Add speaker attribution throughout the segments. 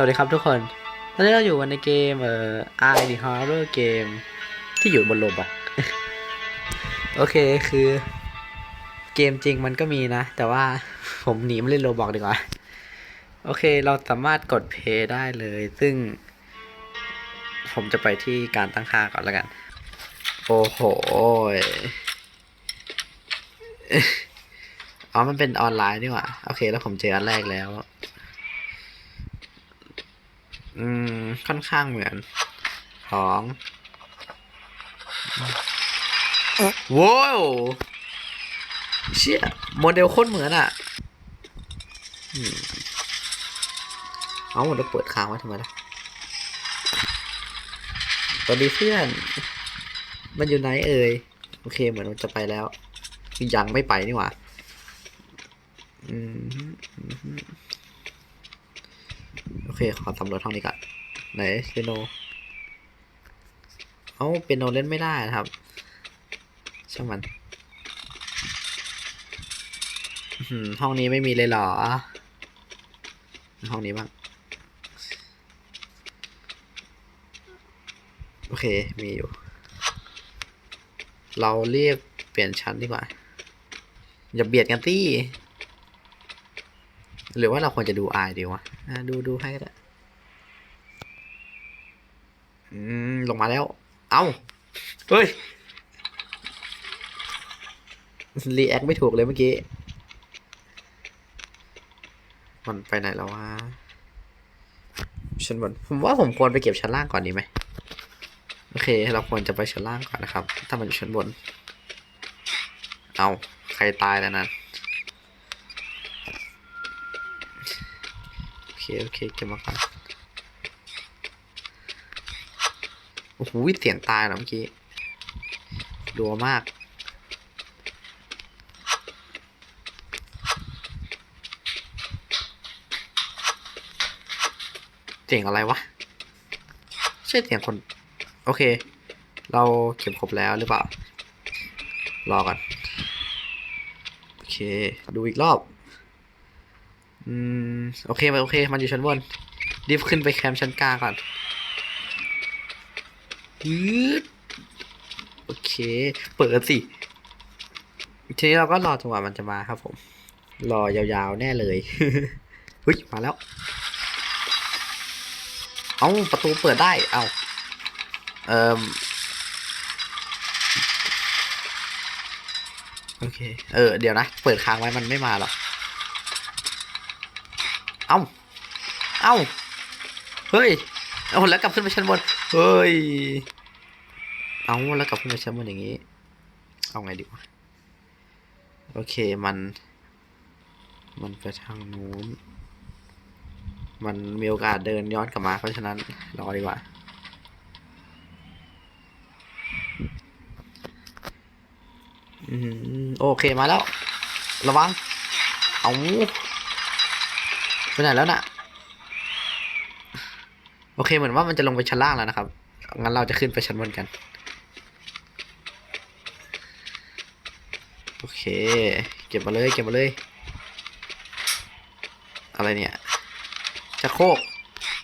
Speaker 1: สวัสดีครับทุกคน ตอนนี้เราอยู่ในเกมเอ่อ I the Horror Game ที่อยู่บนโลบอกโอเคคือ เกมจริงมันก็มีนะ แต่ว่าผมหนีมาเล่นโลบอกดีกว่า โอเคเราสามารถกดเพย์ได้เลย ซึ่ง ผมจะไปที่การตั้งค่าก่อนแล้วกัน โอ้โหอ๋อ มันเป็นออนไลน์นี่หว่า โอเค แล้วผมเจออันแรกแล้ว อืม ค่อนข้างเหมือน ของว้าวเชี่ยโมเดลโคตรเหมือนอะอืมเอาเราเปิดค้างไว้ทำไมล่ะสวัสดีเพื่อน มันอยู่ไหนเอ่ย โอเคเหมือนมันจะไปแล้ว ยังไม่ไปนี่หว่า อืมอืมโอ เค ขอสำรวจห้องนี้ก่อน ไหนเปียโน เอาเปียโนเล่นไม่ได้นะครับ ช่างมัน ห้องนี้ไม่มีเลยเหรอ ห้องนี้บ้าง โอเค มีอยู่ เราเรียกเปลี่ยนชั้นดีกว่า อย่าเบียดกันตี้ หรือว่าเราควรจะดูอดีวะอะดูดูให้ก็ได้ลงมาแล้ว เอ้า เฮ้ย รีแอคไม่ถูกเลยเมื่อกี้ มันไปไหนแล้ววะชั้นบนผมว่าผมควรไปเก็บชั้นล่างก่อนดีไหม โอเค เราควรจะไปชั้นล่างก่อนนะครับ ถ้ามันอยู่ชั้นบน เอา ใครตายแล้วนั้น โอเคโอเคเก็บมาก่อนโอ้โหเสียงตายนะเมื่อกี้ดัวมาก เสียงอะไรวะใช่เสียงคน โอเค เราเก็บครบแล้วหรือเปล่า รอก่อน โอเค ดูอีกรอบ อืม โอเคโอเค มันอยู่ชั้นบนรีบขึ้นไปแคมป์ชั้นกลางก่อนยืดโอเค เปิดสิ ทีนี้เราก็รอจังหวะมันจะมาครับผม รอยาวๆแน่เลยเฮ้ยมาแล้ว เอาประตูเปิดได้ เอาเอ่มโอเค เออ เดี๋ยวนะ เปิดค้างไว้มันไม่มาหรอก เอาเอาเฮ้ย เอาแล้วกลับขึ้นไปชั้นบน เฮ้ย เอาแล้วกลับขึ้นไปชั้นบนอย่างนี้ เอาไงดีวะ โอเค มัน มันไปทางนู้น มันมีโอกาสเดินย้อนกลับมา เพราะฉะนั้นรอดีกว่าอืมโอเคมาแล้ว ระวัง เอา ไปไหนแล้วน่ะ โอเคเหมือนว่ามันจะลงไปชั้นล่างแล้วนะครับ งั้นเราจะขึ้นไปชั้นบนกัน โอเค เก็บมาเลย เก็บมาเลย อะไรเนี่ย จะโคก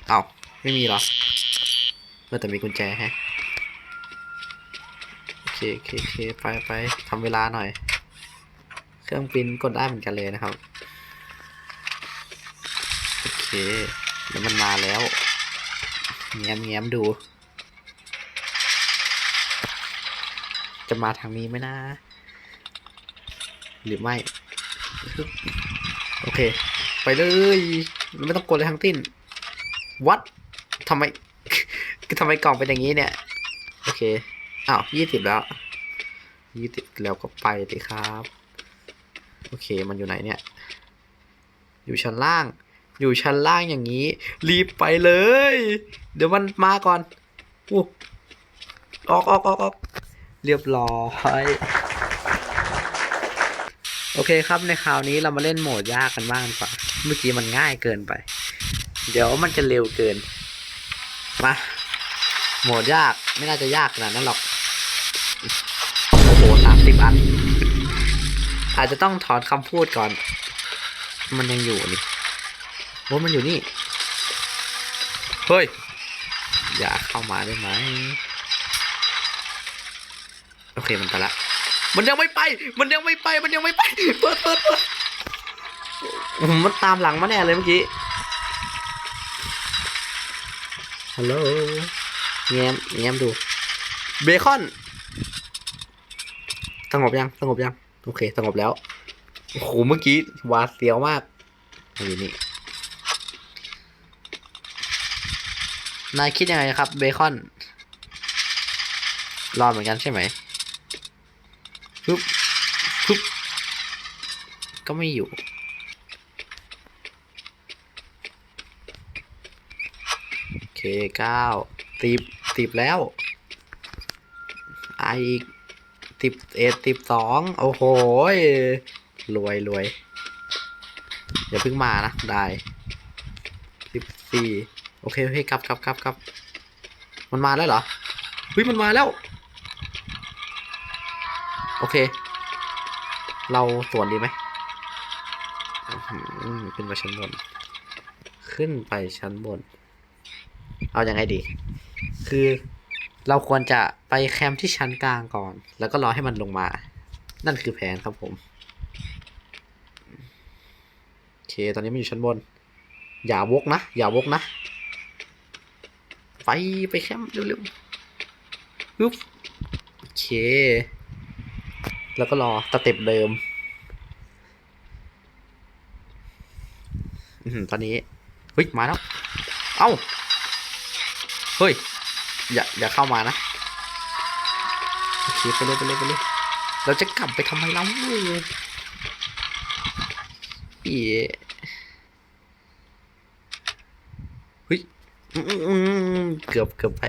Speaker 1: เอาไม่มีหรอเออแต่มีกุญแจแฮะ โอเคโอเคโอเคไปไปทำเวลาหน่อย เครื่องปิ้นกดได้เหมือนกันเลยนะครับ แล้วมันมาแล้วแง้มแง้มดู จะมาทางนี้ไหมนะ หรือไม่ โอเค ไปเลยไม่ต้องกดเลยทั้งติ้นวัดทำไมทำไมกล่องเป็นอย่างนี้เนี่ย โอเคอ้าวยี่สิบแล้วยี่สิบแล้วก็ไปเลยครับ โอเคมันอยู่ไหนเนี่ย อยู่ชั้นล่าง อยู่ชั้นล่างอย่างนี้ รีบไปเลย เดี๋ยวมันมาก่อนอู้ออกออกออกออกเรียบร้อยโอเคครับในคราวนี้เรามาเล่นโหมดยากกันบ้างดีกว่าเมื่อกี้มันง่ายเกินไป เดี๋ยวมันจะเร็วเกิน มา โหมดยากไม่น่าจะยากขนาดนั้นหรอก โอ้โหสามสิบอัน อาจจะต้องถอนคำพูดก่อน มันยังอยู่นี่ โอ้มันอยู่นี่ เฮ้ย อย่าเข้ามาได้ไหม โอเคมันไปละ มันยังไม่ไป มันยังไม่ไป มันยังไม่ไป เปิดเปิดเปิดอื้อหือมันตามหลังมาแน่เลยเมื่อกี้ ฮัลโหลแง้มแง้มดู เบคอน สงบยัง สงบยัง โอเค สงบแล้ว โอ้โห เมื่อกี้หวาดเสียวมากอยู่นี่ นายคิดยังไงครับเบคอน รอเหมือนกันใช่ไหมปึ๊บปึ๊บก็ไม่อยู่ โอเคเก้าสิบสิบแล้วไออีกสิบเอ็ดสิบสองโอ้โหรวยรวยอย่าเพิ่งมานะ ได้สิบสี่ โอเคโอเคกลับกลับกลับกลับมันมาแล้วเหรอเฮ้ยมันมาแล้ว โอเค เราสวนดีไหมขึ้นไปชั้นบน ขึ้นไปชั้นบน เอาอยัางไงดี คือเราควรจะไปแคมป์ที่ชั้นกลางก่อน แล้วก็รอให้มันลงมา นั่นคือแผนครับผม โอเค ตอนนี้มันอยู่ชั้นบน อย่าวกนะ อย่าวกนะ ไปไปแคมป์เร็วๆปึ๊บโอเค แล้วก็รอสเต็ปเดิมอือหือตอนนี้เฮ้ยมาแล้ว เอ้า เฮ้ย อย่า อย่าเข้ามานะ โอเค ไปเลยไปเลยไปเลย เราจะกลับไปทำไมเราอีเฮ้ย เกือบเกือบไป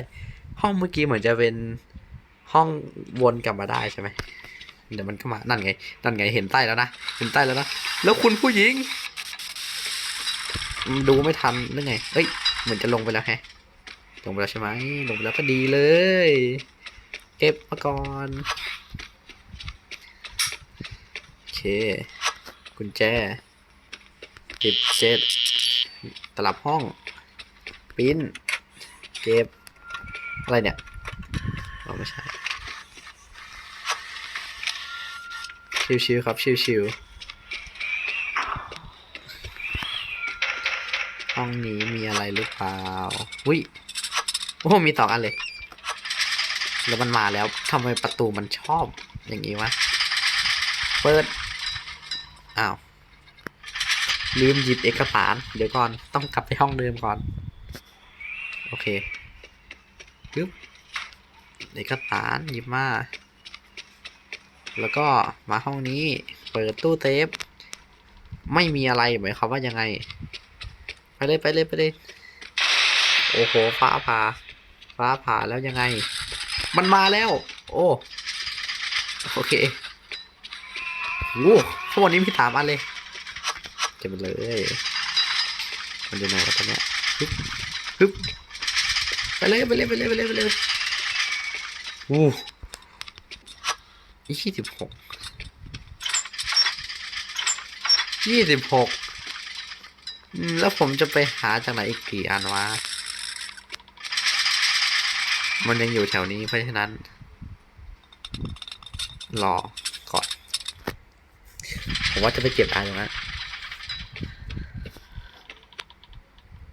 Speaker 1: ห้องเมื่อกี้เหมือนจะเป็นห้องวนกลับมาได้ใช่ไหมเดี๋ยวมันก็มา นั่นไง นั่นไง เห็นใต้แล้วนะ เห็นใต้แล้วนะ แล้วคุณผู้หญิง ดูไม่ทันนึกไง เฮ้ย เหมือนจะลงไปแล้วแฮะ ลงไปแล้วใช่ไหม ลงไปแล้วก็ดีเลย เก็บมาก่อน โอเค กุญแจสิบเจ็ดตลับห้อง ปิ้นเก็บ อะไรเนี่ยเราไม่ใช่ ชิวๆครับ ชิวๆห้องนี้มีอะไรหรือเปล่าอุ้ยโอ้ มีสองอันเลย แล้วมันมาแล้วทำไมประตูมันชอบอย่างนี้วะ เปิด อ้าว ลืมหยิบเอกสาร เดี๋ยวก่อน ต้องกลับไปห้องเดิมก่อน เคปึ๊บเอกสารหยิบมา แล้วก็มาห้องนี้เปิดตู้เซฟไม่มีอะไรหมายความว่ายังไง ไปเลยไปเลยไปเลยโอ้โหฟ้าผ่า ฟ้าผ่าแล้วยังไง มันมาแล้ว โอ้โอเคโอ้ทั้งหมดนี้มีสามอันเลยเก็บไปเลย มันอยู่ไหนวะตอนเนี้ยฮึบฮึบ เลยไปเลยไปเลยไปเลยไปเลยโอ้ยี่สิบหกยี่สิบหกแล้วผมจะไปหาจากไหนอีกกี่อันวะ มันยังอยู่แถวนี้เพราะฉะนั้น รอก่อน ผมว่าจะไปเก็บอันตรงนั้น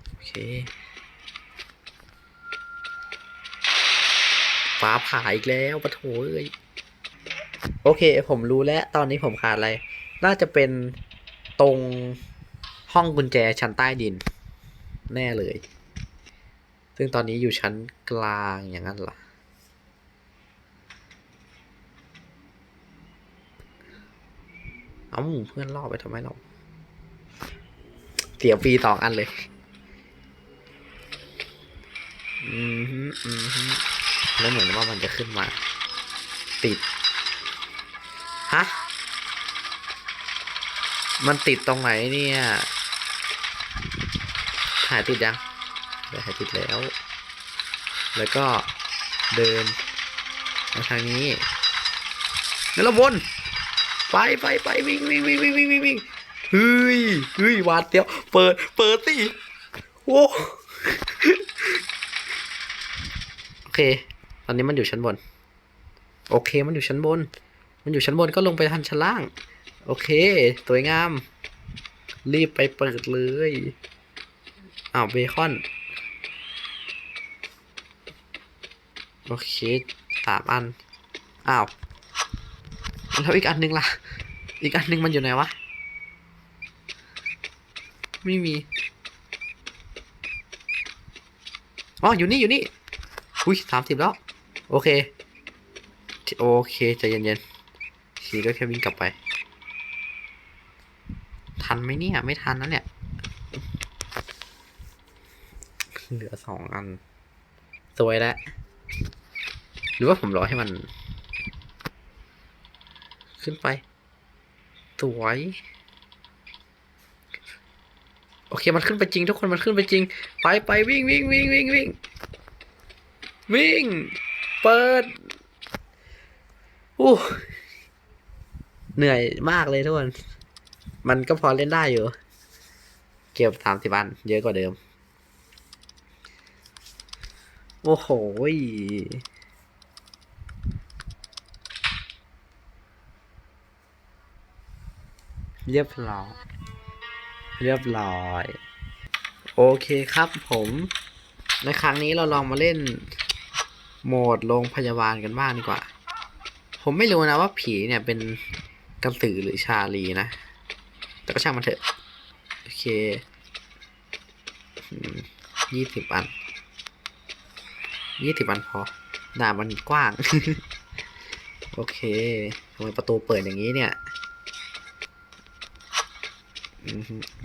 Speaker 1: โอเค ฟ้าผ่าอีกแล้วปะโถเอ้ยโอเค ผมรู้แล้วตอนนี้ผมขาดอะไร น่าจะเป็นตรงห้องกุญแจชั้นใต้ดิน แน่เลย ซึ่งตอนนี้อยู่ชั้นกลางอย่างนั้นเหรอเอ้าเพื่อนล่อไปทำไมเราเสียฟรีสองอันเลย อืมอืม แล้วเหมือนว่ามันจะขึ้นมา ติด ฮะ มันติดตรงไหนเนี่ยหายติดยังเดี๋ยหายติดแล้ว แล้วก็เดินมาทางนี้แล้วเราวนไปไปไปวิ่งวิ่งวิ่งวิ่งวิ่งวิ่งวิ่งเฮ้ยเฮ้ยวาดเดียว เปิด เปิดสิโว้เค อนนี้มันอยู่ชั้นบน โอเค มันอยู่ชั้นบน มันอยู่ชั้นบนก็ลงไปทันชั้นล่าง โอเค สวยงาม รีบไปเปิดเลย อ้าวเบคอน โอเคสามอัน อ้าว แล้วอีกอันหนึงล่ะ อีกอันหนึงมันอยู่ไหนวะ ไม่มี อ๋อ อยู่นี่ อยู่นี่อุ้ยสามสิบแล้ว โอเค โอเคใจเย็นๆขี่ก็แค่วิ่งกลับไป ทันไหมเนี่ย ไม่ทันนะเนี่ยเหลือสองอัน สวยแล้ว หรือว่าผมรอให้มัน ขึ้นไป สวย โอเค มันขึ้นไปจริง ทุกคนมันขึ้นไปจริง ไปไปวิ่งวิ่งวิ่งวิ่งวิ่งวิ่ง เปิดอู้เหนื่อยมากเลยทุกคน มันก็พอเล่นได้อยู่ เก็บสามสิบอัน เยอะกว่าเดิม โอ้โหเรียบร้อย เรียบร้อย โอเคครับผม ในครั้งนี้เราลองมาเล่น โหมดโรงพยาบาลกันบ้างดีกว่า ผมไม่รู้นะว่าผีเนี่ยเป็นกระสือหรือชาลีนะ แต่ก็ช่างมันเถอะ โอเคยี่สิบอันยี่สิบอันพอหน้ามันกว้าง โอเคทำไมประตูเปิดอย่างนี้เนี่ย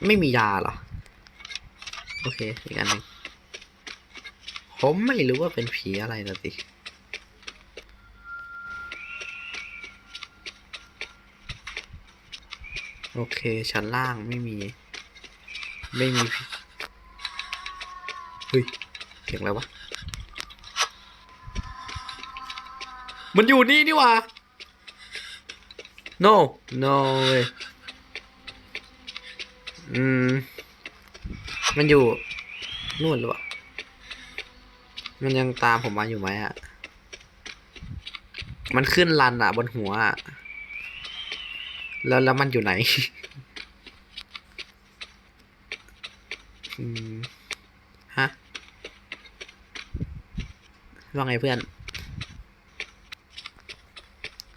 Speaker 1: ไม่มียาเหรอ โอเค อีกอันหนึ่ง ผมไม่รู้ว่าเป็นผีอะไรนะสิโอเค ชั้นล่างไม่มี ไม่มีเฮ้ยเสียงอะไรวะ มันอยู่นี่นี่ว่า no no เว้ยอืม มันอยู่นู่นหรือเปล่า มันยังตามผมมาอยู่ไหมอะมันขึ้นลันอะบนหัวอะแล้วแล้วมันอยู่ไหนอืมฮะ ว่าไงเพื่อน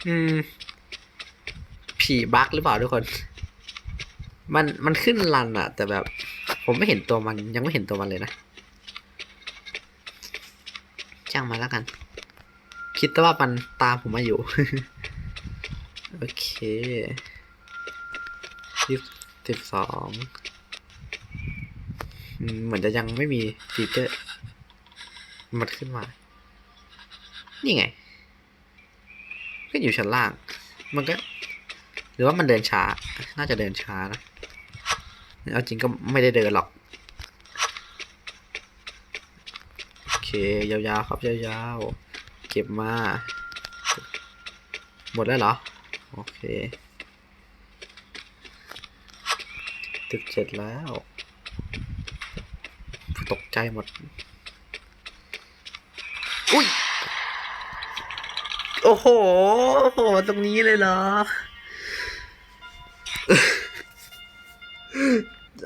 Speaker 1: อืม ผีบั๊กหรือเปล่าทุกคน มันมันขึ้นลันอะแต่แบบ ผมไม่เห็นตัวมันยังไม่เห็นตัวมันเลยนะ จ้างมาแล้วกัน คิดแต่ว่ามันตามผมมาอยู่ โอเคยี่สิบสองเหมือนจะยังไม่มีฟีเจอร์มันขึ้นมา นี่ไง ก็อยู่ชั้นล่าง มันก็ หรือว่ามันเดินช้า น่าจะเดินช้านะ เอาจริงก็ไม่ได้เดินหรอก โอเค ยาวๆครับยาวๆเก็บมา หมดแล้วเหรอ โอเคตึกเจ็ดแล้ว ตกใจหมด อุ้ยโอ้โหโอ้โห ตรงนี้เลยเหรอ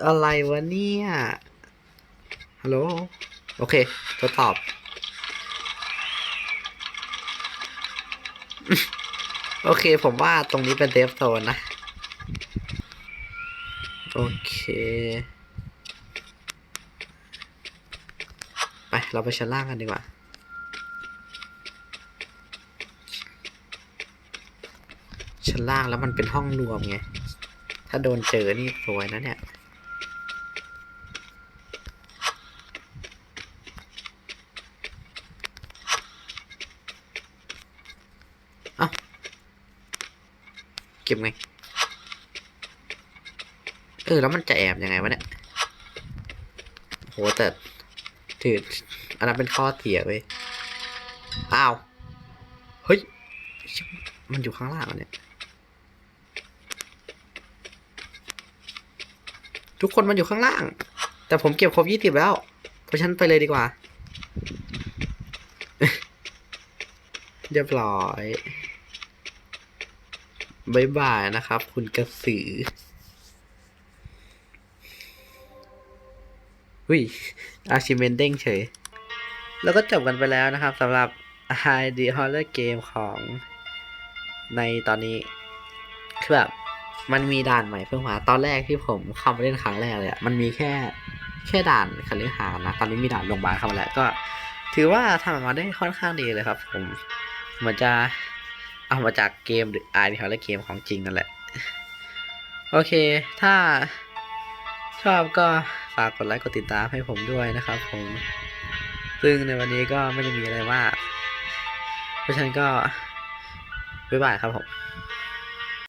Speaker 1: อะไรวะเนี่ย ฮัลโหล โอเค ทดสอบ โอเค ผมว่าตรงนี้เป็นเดฟโซนนะ โอเค ไป เราไปชั้นล่างกันดีกว่าชั้นล่างแล้วมันเป็นห้องรวมไง ถ้าโดนเจอนี่สวยนะเนี่ย เก็บไง เออ แล้วมันจะแอบยังไงวะเนี่ย โหแต่ถืออันนั้นเป็นข้อเสียเว้ย อ้าว เฮ้ย มันอยู่ข้างล่างอะเนี่ย ทุกคนมันอยู่ข้างล่าง แต่ผมเก็บครบยี่สิบแล้ว เพราะฉันไปเลยดีกว่า เรียบร้อย บายบายนะครับ คุณกระสือวิอาชิเมนเด้งเฉย แล้วก็จบกันไปแล้วนะครับสำหรับ High the Horror Game ของในตอนนี้คือแบบมันมีด่านใหม่เพิ่งมาตอนแรกที่ผมเข้ามาเล่นครั้งแรกเลยอะมันมีแค่แค่ด่านคฤหาสน์นะ ตอนนี้มีด่านโรงพยาบาลเข้ามาแล้วก็ ถือว่าทำออกมาได้ค่อนข้างดีเลยครับ ผมเหมือนจะ เอามาจากเกมหรือไอเดียและเกมของจริงนั่นแหละ โอเค ถ้าชอบก็ฝากกดไลค์กดติดตามให้ผมด้วยนะครับผม ซึ่งในวันนี้ก็ไม่ได้มีอะไรมาก เพราะฉะนั้นก็บ๊ายบายครับผม